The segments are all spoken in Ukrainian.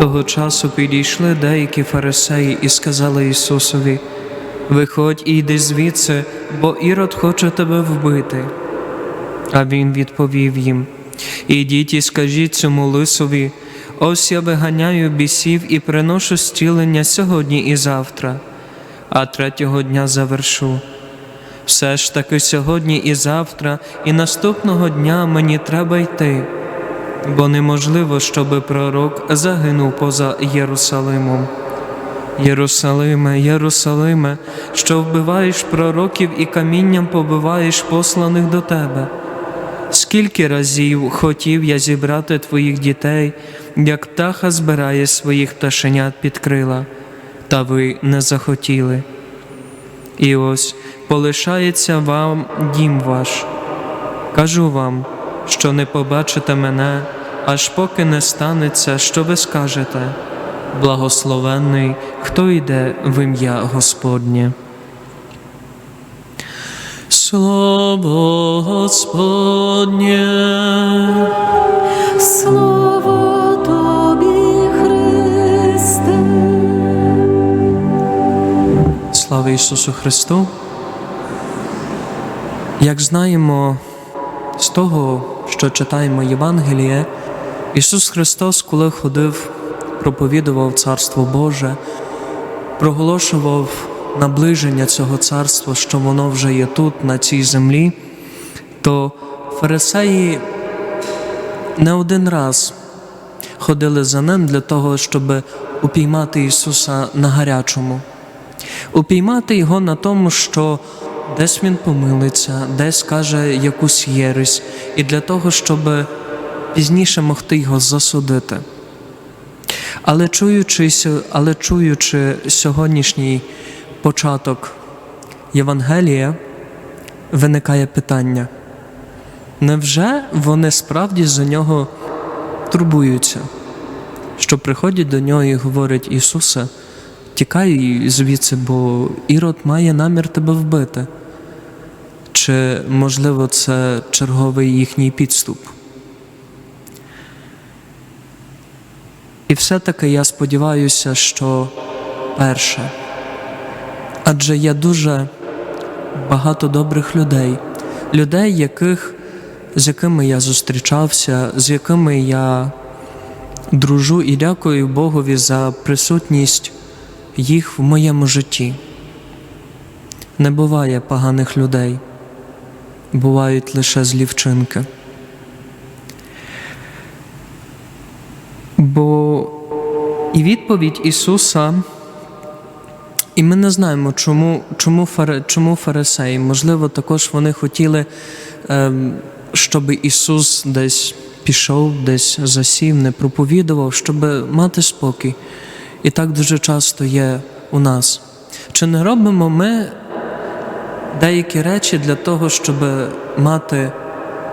Того часу підійшли деякі фарисеї і сказали Ісусові: Виходь і йди звідси, бо Ірод хоче тебе вбити. А він відповів їм: Ідіть і скажіть цьому лисові, ось я виганяю бісів і приношу зцілення сьогодні і завтра, а третього дня завершу. Все ж таки сьогодні і завтра, і наступного дня мені треба йти, бо неможливо, щоби пророк загинув поза Єрусалимом. Єрусалиме, Єрусалиме, що вбиваєш пророків і камінням побиваєш посланих до тебе. Скільки разів хотів я зібрати твоїх дітей, як птаха збирає своїх пташенят під крила, та ви не захотіли. І ось полишається вам дім ваш. Кажу вам, що не побачите мене, аж поки не станеться, що ви скажете. Благословенний, хто йде в ім'я Господнє. Слово Господнє. Слово тобі, Христе. Слава Ісусу Христу! Як знаємо з того, що читаємо Євангеліє, Ісус Христос, коли ходив, проповідував Царство Боже, проголошував наближення цього царства, що воно вже є тут, на цій землі, то фарисеї не один раз ходили за ним для того, щоб упіймати Ісуса на гарячому. Упіймати його на тому, що десь він помилиться, десь каже якусь єресь, і для того, щоб пізніше могти його засудити. Але чуючи, але чуючи сьогоднішній початок Євангелія, виникає питання: невже вони справді за нього турбуються, що приходять до нього і говорять Ісусе, тікай звідси, бо Ірод має намір тебе вбити. Чи, можливо, це черговий їхній підступ? І все-таки я сподіваюся, що перше. Адже є дуже багато добрих людей, людей, яких, з якими я зустрічався, з якими я дружу і дякую Богові за присутність їх в моєму житті. Не буває поганих людей, бувають лише злі Бо і відповідь Ісуса, і ми не знаємо, чому, чому, фари, чому фарисеї. Можливо, також вони хотіли, ем, щоб Ісус десь пішов, десь засів, не проповідував, щоб мати спокій. І так дуже часто є у нас. Чи не робимо ми деякі речі для того, щоб мати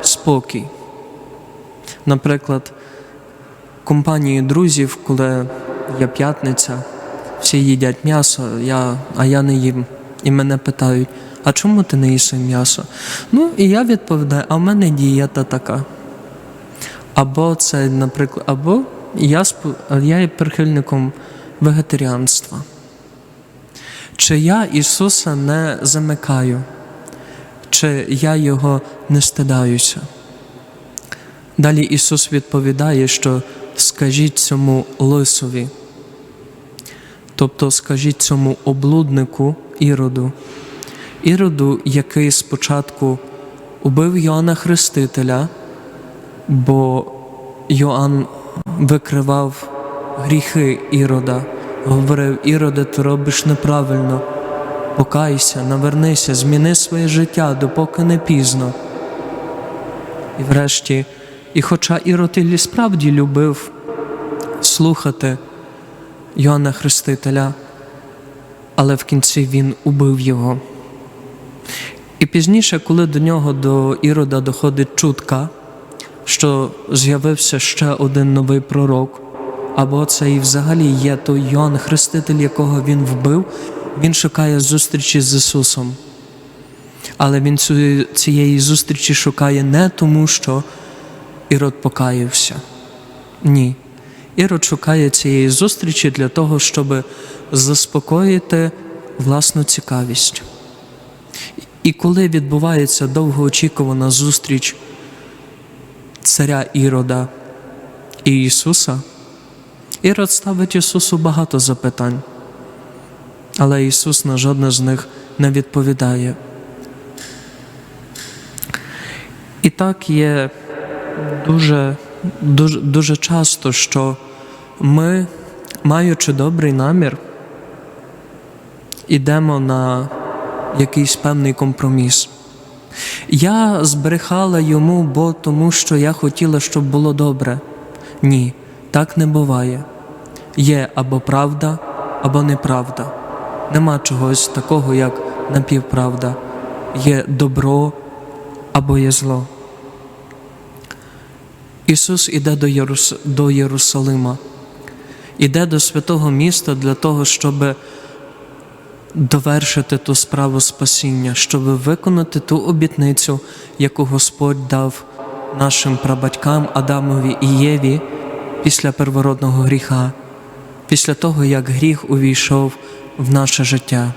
спокій? Наприклад, компанії друзів, коли є п'ятниця, всі їдять м'ясо, я, а я не їм. І мене питають, а чому ти не їси м'ясо? Ну, і я відповідаю, а в мене дієта така. Або це, наприклад, або я, я є прихильником вегетаріанства. Чи я Ісуса не замикаю, чи я Його не стидаюся? Далі Ісус відповідає, що скажіть цьому лисові, тобто скажіть цьому облуднику Іроду, Іроду, який спочатку убив Йоанна Хрестителя, бо Йоанн викривав гріхи Ірода, говорив: Іроде, ти робиш неправильно, покайся, навернися, зміни своє життя, допоки не пізно. І врешті, і хоча Ірод і справді любив слухати Йоанна Хрестителя, але в кінці він убив його. І пізніше, коли до нього, до Ірода, доходить чутка, що з'явився ще один новий пророк, або це і взагалі є той Йоанн Хреститель, якого він вбив, він шукає зустрічі з Ісусом. Але він цієї зустрічі шукає не тому, що Ірод покаявся. Ні. Ірод шукає цієї зустрічі для того, щоб заспокоїти власну цікавість. І коли відбувається довгоочікувана зустріч царя Ірода і Ісуса, Ірод ставить Ісусу багато запитань, але Ісус на жодне з них не відповідає. І так є дуже, дуже, дуже часто, що ми, маючи добрий намір, ідемо на якийсь певний компроміс. Я збрехала йому, бо тому що я хотіла, щоб було добре. Ні, так не буває. Є або правда, або неправда. Нема чогось такого, як напівправда. Є добро або є зло. Ісус іде до, Єрус... до Єрусалима, іде до святого міста для того, щоб довершити ту справу спасіння, щоб виконати ту обітницю, яку Господь дав нашим прабатькам Адамові і Єві після первородного гріха, після того, як гріх увійшов в наше життя.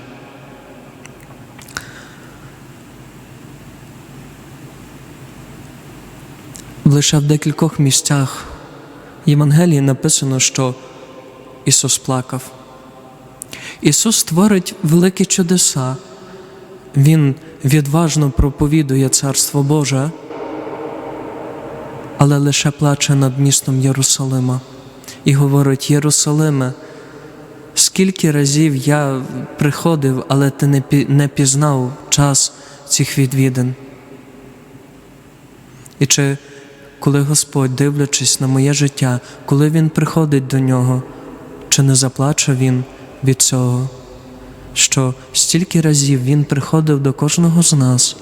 Лише в декількох місцях Євангелії написано, що Ісус плакав. Ісус творить великі чудеса. Він відважно проповідує Царство Боже, але лише плаче над містом Єрусалима і говорить: Єрусалиме, скільки разів я приходив, але ти не пізнав час цих відвідин. І чи коли Господь, дивлячись на моє життя, коли Він приходить до нього, чи не заплаче Він від цього, що стільки разів Він приходив до кожного з нас,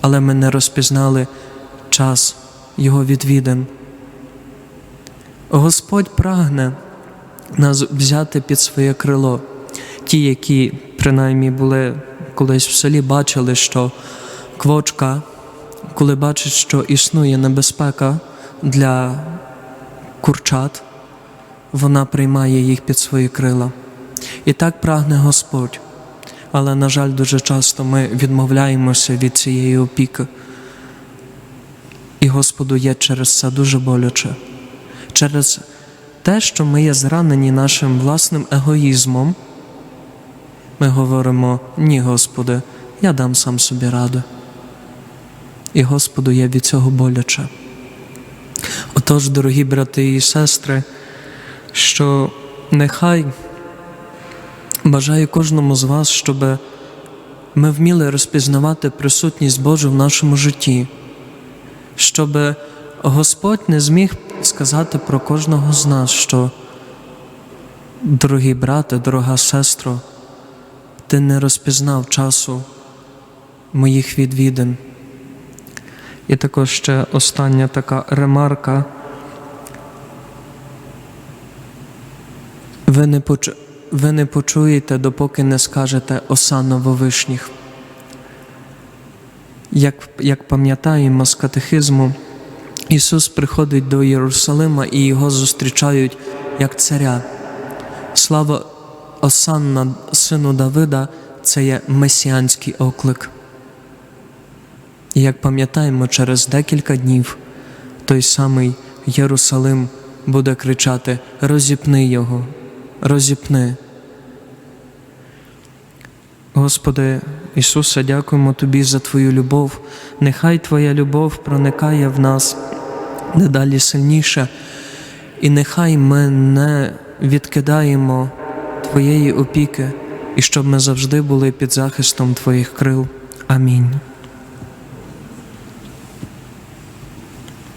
але ми не розпізнали час Його відвідин. Господь прагне нас взяти під своє крило. Ті, які принаймні були колись в селі, бачили, що квочка, коли бачить, що існує небезпека для курчат, вона приймає їх під свої крила. І так прагне Господь. Але, на жаль, дуже часто ми відмовляємося від цієї опіки. І Господу є через це дуже боляче. Через те, що ми є зранені нашим власним егоїзмом, ми говоримо: ні, Господи, я дам сам собі раду. І Господу є від цього боляче. Отож, дорогі брати і сестри, що нехай бажаю кожному з вас, щоб ми вміли розпізнавати присутність Божу в нашому житті, щоб Господь не зміг сказати про кожного з нас, що, дорогі брате, дорога сестро, ти не розпізнав часу моїх відвідин. І також ще остання така ремарка. Ви не, поч... ви не почуєте, допоки не скажете осано вишніх. Як, як пам'ятаємо з катехизму, Ісус приходить до Єрусалима і його зустрічають як царя. Слава Осанна, сину Давида, це є месіанський оклик. І як пам'ятаємо, через декілька днів той самий Єрусалим буде кричати: Розіпни його, розіпни. Господи Ісусе, дякуємо Тобі за Твою любов. Нехай Твоя любов проникає в нас дедалі сильніше, і нехай ми не відкидаємо Твоєї опіки, і щоб ми завжди були під захистом Твоїх крил. Амінь.